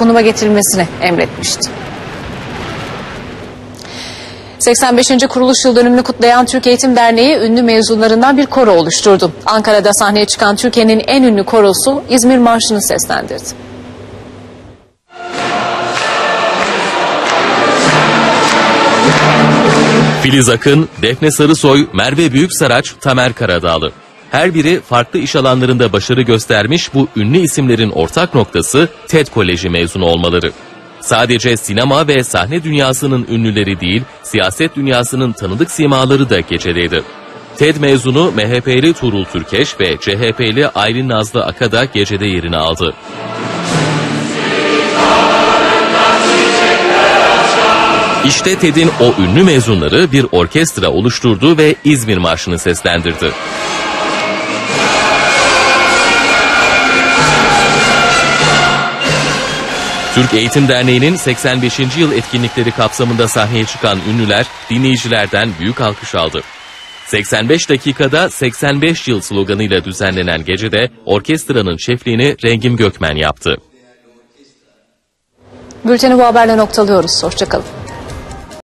konuma getirilmesini emretmişti. 85. kuruluş yıl dönümünü kutlayan Türk Eğitim Derneği ünlü mezunlarından bir koro oluşturdu. Ankara'da sahneye çıkan Türkiye'nin en ünlü korosu İzmir Marşı'nı seslendirdi. Filiz Akın, Defne Sarısoy, Merve Büyüksaraç, Tamer Karadağlı. Her biri farklı iş alanlarında başarı göstermiş bu ünlü isimlerin ortak noktası TED Koleji mezunu olmaları. Sadece sinema ve sahne dünyasının ünlüleri değil, siyaset dünyasının tanıdık simaları da gecedeydi. TED mezunu MHP'li Tuğrul Türkeş ve CHP'li Aylin Nazlı Aka da gecede yerini aldı. İşte TED'in o ünlü mezunları bir orkestra oluşturdu ve İzmir Marşı'nı seslendirdi. Türk Eğitim Derneği'nin 85. yıl etkinlikleri kapsamında sahneye çıkan ünlüler dinleyicilerden büyük alkış aldı. 85 dakikada 85 yıl sloganıyla düzenlenen gecede orkestranın şefliğini Rengim Gökmen yaptı. Bülteni bu haberle noktalıyoruz. Hoşçakalın.